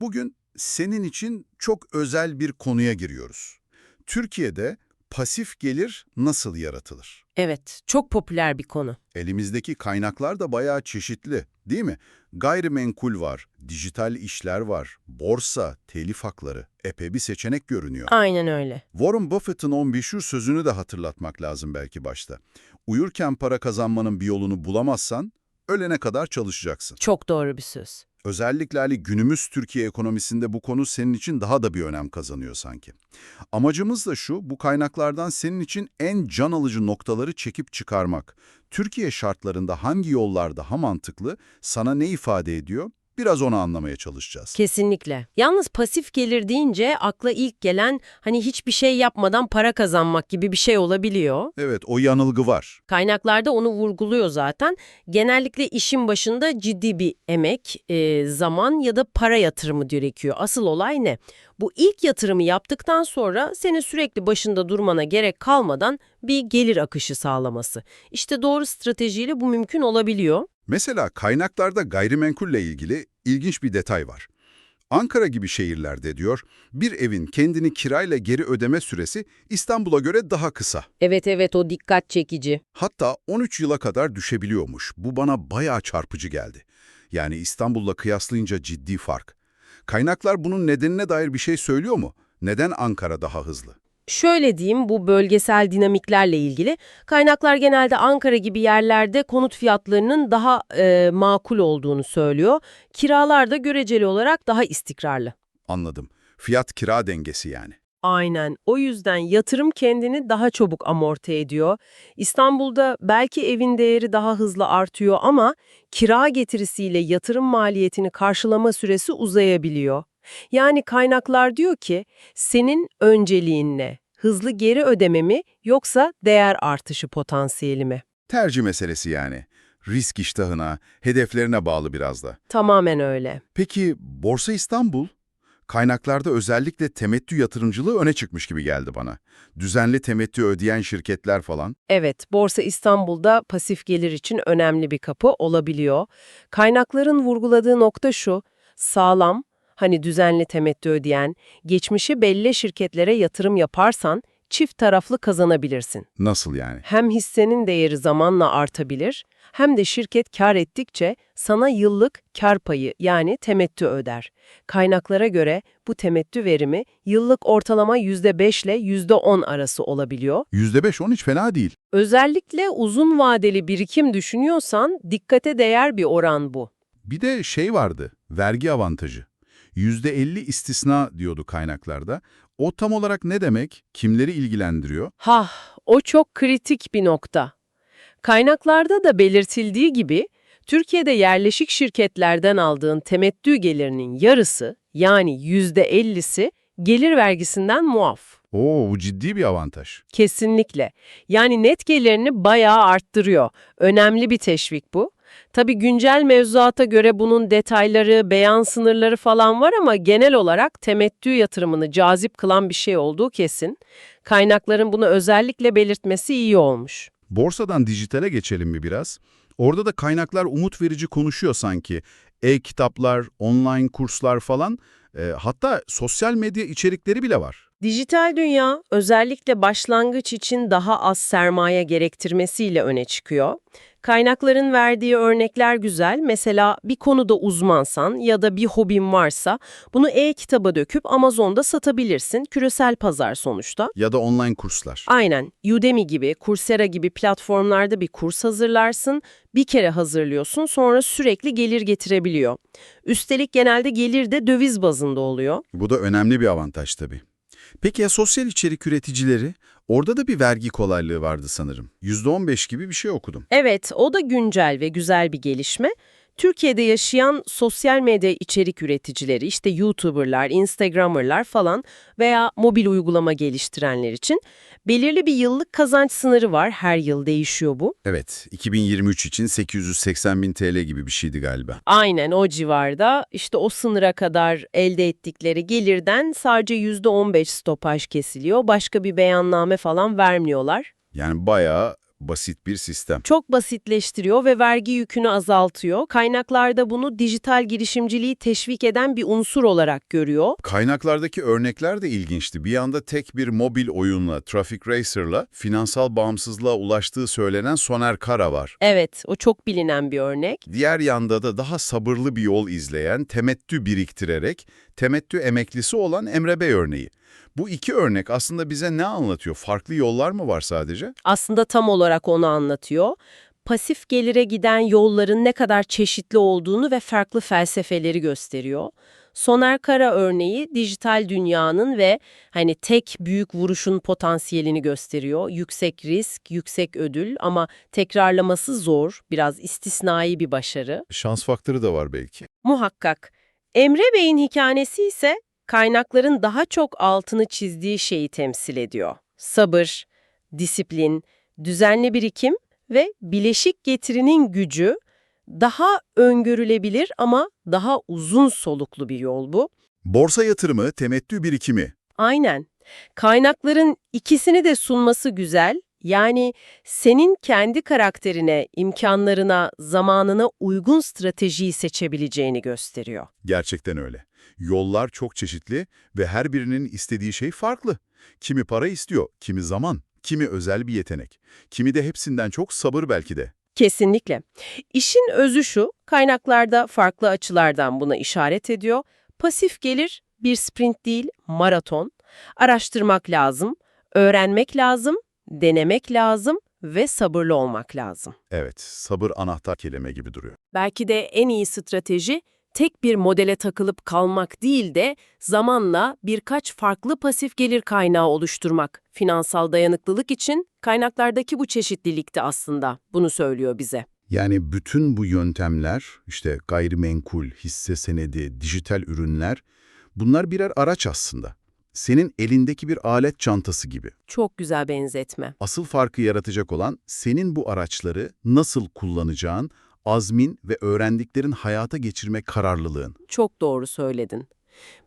Bugün senin için çok özel bir konuya giriyoruz. Türkiye'de pasif gelir nasıl yaratılır? Evet, çok popüler bir konu. Elimizdeki kaynaklar da bayağı çeşitli, değil mi? Gayrimenkul var, dijital işler var, borsa, telif hakları, epey bir seçenek görünüyor. Aynen öyle. Warren Buffett'ın o meşhur sözünü de hatırlatmak lazım belki başta. Uyurken para kazanmanın bir yolunu bulamazsan, ölene kadar çalışacaksın. Çok doğru bir söz. Özellikle hani günümüz Türkiye ekonomisinde bu konu senin için daha da bir önem kazanıyor sanki. Amacımız da şu, bu kaynaklardan senin için en can alıcı noktaları çekip çıkarmak. Türkiye şartlarında hangi yollar daha mantıklı, sana ne ifade ediyor, biraz onu anlamaya çalışacağız. Kesinlikle. Yalnız pasif gelir deyince akla ilk gelen hani hiçbir şey yapmadan para kazanmak gibi bir şey olabiliyor. Evet, o yanılgı var. Kaynaklarda onu vurguluyor zaten. Genellikle işin başında ciddi bir emek, e, zaman ya da para yatırımı gerekiyor. Asıl olay ne? Bu ilk yatırımı yaptıktan sonra senin sürekli başında durmana gerek kalmadan bir gelir akışı sağlaması. İşte doğru stratejiyle bu mümkün olabiliyor. Mesela kaynaklarda gayrimenkulle ilgili ilginç bir detay var. Ankara gibi şehirlerde diyor, bir evin kendini kirayla geri ödeme süresi İstanbul'a göre daha kısa. Evet evet o dikkat çekici. Hatta 13 yıla kadar düşebiliyormuş. Bu bana bayağı çarpıcı geldi. Yani İstanbul'la kıyaslayınca ciddi fark. Kaynaklar bunun nedenine dair bir şey söylüyor mu? Neden Ankara daha hızlı? Şöyle diyeyim bu bölgesel dinamiklerle ilgili kaynaklar genelde Ankara gibi yerlerde konut fiyatlarının daha e, makul olduğunu söylüyor. Kiralar da göreceli olarak daha istikrarlı. Anladım. Fiyat kira dengesi yani. Aynen. O yüzden yatırım kendini daha çabuk amorti ediyor. İstanbul'da belki evin değeri daha hızlı artıyor ama kira getirisiyle yatırım maliyetini karşılama süresi uzayabiliyor. Yani kaynaklar diyor ki senin önceliğin ne? Hızlı geri ödeme mi yoksa değer artışı potansiyeli mi? Tercih meselesi yani. Risk iştahına, hedeflerine bağlı biraz da. Tamamen öyle. Peki Borsa İstanbul? Kaynaklarda özellikle temettü yatırımcılığı öne çıkmış gibi geldi bana. Düzenli temettü ödeyen şirketler falan. Evet, Borsa İstanbul'da pasif gelir için önemli bir kapı olabiliyor. Kaynakların vurguladığı nokta şu, sağlam, hani düzenli temettü ödeyen, geçmişi belli şirketlere yatırım yaparsan çift taraflı kazanabilirsin. Nasıl yani? Hem hissenin değeri zamanla artabilir, hem de şirket kar ettikçe sana yıllık kar payı yani temettü öder. Kaynaklara göre bu temettü verimi yıllık ortalama %5 ile %10 arası olabiliyor. %5-10 hiç fena değil. Özellikle uzun vadeli birikim düşünüyorsan dikkate değer bir oran bu. Bir de şey vardı, vergi avantajı. %50 istisna diyordu kaynaklarda. O tam olarak ne demek? Kimleri ilgilendiriyor? Hah, o çok kritik bir nokta. Kaynaklarda da belirtildiği gibi Türkiye'de yerleşik şirketlerden aldığın temettü gelirinin yarısı yani %50'si gelir vergisinden muaf. Oo, bu ciddi bir avantaj. Kesinlikle. Yani net gelirini bayağı arttırıyor. Önemli bir teşvik bu. Tabii güncel mevzuata göre bunun detayları, beyan sınırları falan var ama genel olarak temettü yatırımını cazip kılan bir şey olduğu kesin. Kaynakların bunu özellikle belirtmesi iyi olmuş. Borsadan dijitale geçelim mi biraz? Orada da kaynaklar umut verici konuşuyor sanki. E-kitaplar, online kurslar falan, e, hatta sosyal medya içerikleri bile var. Dijital dünya özellikle başlangıç için daha az sermaye gerektirmesiyle öne çıkıyor. Kaynakların verdiği örnekler güzel. Mesela bir konuda uzmansan ya da bir hobin varsa bunu e-kitaba döküp Amazon'da satabilirsin. Küresel pazar sonuçta. Ya da online kurslar. Aynen. Udemy gibi, Coursera gibi platformlarda bir kurs hazırlarsın. Bir kere hazırlıyorsun sonra sürekli gelir getirebiliyor. Üstelik genelde gelir de döviz bazında oluyor. Bu da önemli bir avantaj tabii. Peki ya sosyal içerik üreticileri? Orada da bir vergi kolaylığı vardı sanırım. %15 gibi bir şey okudum. Evet, o da güncel ve güzel bir gelişme. Türkiye'de yaşayan sosyal medya içerik üreticileri, işte YouTuber'lar, Instagram'er'lar falan veya mobil uygulama geliştirenler için belirli bir yıllık kazanç sınırı var. Her yıl değişiyor bu. Evet, 2023 için 880 bin TL gibi bir şeydi galiba. Aynen o civarda işte o sınıra kadar elde ettikleri gelirden sadece %15 stopaj kesiliyor. Başka bir beyanname falan vermiyorlar. Yani bayağı basit bir sistem. Çok basitleştiriyor ve vergi yükünü azaltıyor. Kaynaklarda bunu dijital girişimciliği teşvik eden bir unsur olarak görüyor. Kaynaklardaki örnekler de ilginçti. Bir yanda tek bir mobil oyunla, Traffic Racer'la finansal bağımsızlığa ulaştığı söylenen Soner Kara var. Evet, o çok bilinen bir örnek. Diğer yanda da daha sabırlı bir yol izleyen, temettü biriktirerek, temettü emeklisi olan Emre Bey örneği. Bu iki örnek aslında bize ne anlatıyor? Farklı yollar mı var sadece? Aslında tam olarak onu anlatıyor. Pasif gelire giden yolların ne kadar çeşitli olduğunu ve farklı felsefeleri gösteriyor. Soner Kara örneği dijital dünyanın ve hani tek büyük vuruşun potansiyelini gösteriyor. Yüksek risk, yüksek ödül ama tekrarlaması zor, biraz istisnai bir başarı. Şans faktörü de var belki. Muhakkak. Emre Bey'in hikayesi ise kaynakların daha çok altını çizdiği şeyi temsil ediyor. Sabır, disiplin, düzenli birikim ve bileşik getirinin gücü daha öngörülebilir ama daha uzun soluklu bir yol bu. Borsa yatırımı, temettü birikimi. Aynen. Kaynakların ikisini de sunması güzel. Yani senin kendi karakterine, imkanlarına, zamanına uygun stratejiyi seçebileceğini gösteriyor. Gerçekten öyle. Yollar çok çeşitli ve her birinin istediği şey farklı. Kimi para istiyor, kimi zaman, kimi özel bir yetenek, kimi de hepsinden çok sabır belki de. Kesinlikle. İşin özü şu, kaynaklarda farklı açılardan buna işaret ediyor. Pasif gelir bir sprint değil, maraton. Araştırmak lazım, öğrenmek lazım, denemek lazım ve sabırlı olmak lazım. Evet, sabır anahtar kelime gibi duruyor. Belki de en iyi strateji tek bir modele takılıp kalmak değil de zamanla birkaç farklı pasif gelir kaynağı oluşturmak. Finansal dayanıklılık için kaynaklardaki bu çeşitlilikte aslında bunu söylüyor bize. Yani bütün bu yöntemler, işte gayrimenkul, hisse senedi, dijital ürünler, bunlar birer araç aslında. Senin elindeki bir alet çantası gibi. Çok güzel benzetme. Asıl farkı yaratacak olan senin bu araçları nasıl kullanacağın, azmin ve öğrendiklerin hayata geçirme kararlılığın. Çok doğru söyledin.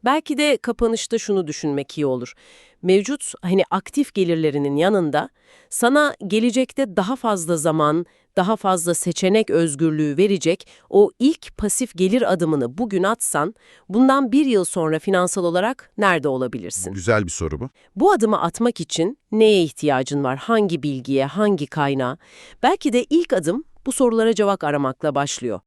Belki de kapanışta şunu düşünmek iyi olur. Mevcut hani aktif gelirlerinin yanında sana gelecekte daha fazla zaman, daha fazla seçenek özgürlüğü verecek o ilk pasif gelir adımını bugün atsan, bundan bir yıl sonra finansal olarak nerede olabilirsin? Güzel bir soru bu. Bu adımı atmak için neye ihtiyacın var? Hangi bilgiye, hangi kaynağa? Belki de ilk adım bu sorulara cevap aramakla başlıyor.